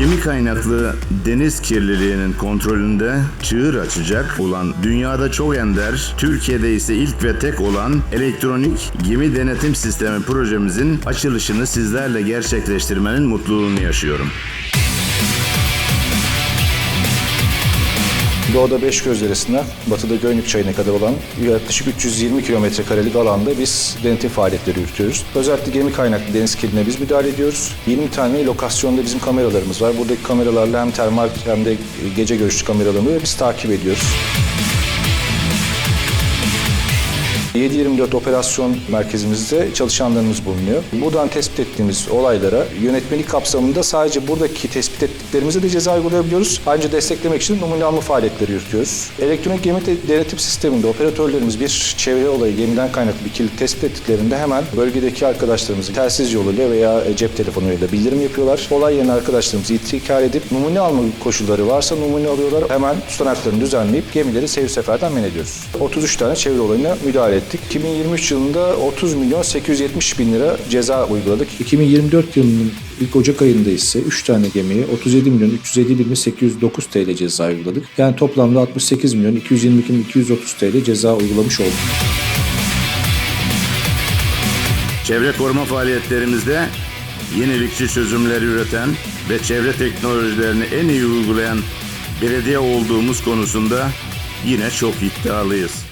Gemi kaynaklı deniz kirliliğinin kontrolünde çığır açacak olan dünyada çok ender, Türkiye'de ise ilk ve tek olan elektronik gemi denetim sistemi projemizin açılışını sizlerle gerçekleştirmenin mutluluğunu yaşıyorum. Doğuda Beşgöz Deresi'nden batıda Göynük Çayı'na kadar olan yaklaşık 320 kilometre karelik alanda biz denetim faaliyetleri yürütüyoruz. Özellikle gemi kaynaklı deniz kirliliğine biz müdahale ediyoruz. 20 tane lokasyonda bizim kameralarımız var. Buradaki kameralarla hem termal hem de gece görüşlü kameralarını biz takip ediyoruz. 7-24 operasyon merkezimizde çalışanlarımız bulunuyor. Buradan tespit ettiğimiz olaylara yönetmelik kapsamında sadece buradaki tespit ettiklerimize de ceza uygulayabiliyoruz. Ayrıca desteklemek için numune faaliyetleri yürütüyoruz. Elektronik gemi denetim sisteminde operatörlerimiz bir çevre olayı gemiden kaynaklı bir kirlilik tespit ettiklerinde hemen bölgedeki arkadaşlarımızı telsiz yoluyla veya e, cep telefonuyla bildirim yapıyorlar. Olay yerine arkadaşlarımızı itikar edip numune alma koşulları varsa numune alıyorlar. Hemen tutanaklarını düzenleyip gemileri seyir seferden men ediyoruz. 33 tane çevre olayına müdahale ettik. 2023 yılında 30 milyon 870 bin lira ceza uyguladık. 2024 yılının ilk Ocak ayında ise 3 tane gemiye 37 milyon 350 bin 809 TL ceza uyguladık. Yani toplamda 68 milyon 222 bin 230 TL ceza uygulamış olduk. Çevre koruma faaliyetlerimizde yenilikçi çözümler üreten ve çevre teknolojilerini en iyi uygulayan belediye olduğumuz konusunda yine çok iddialıyız.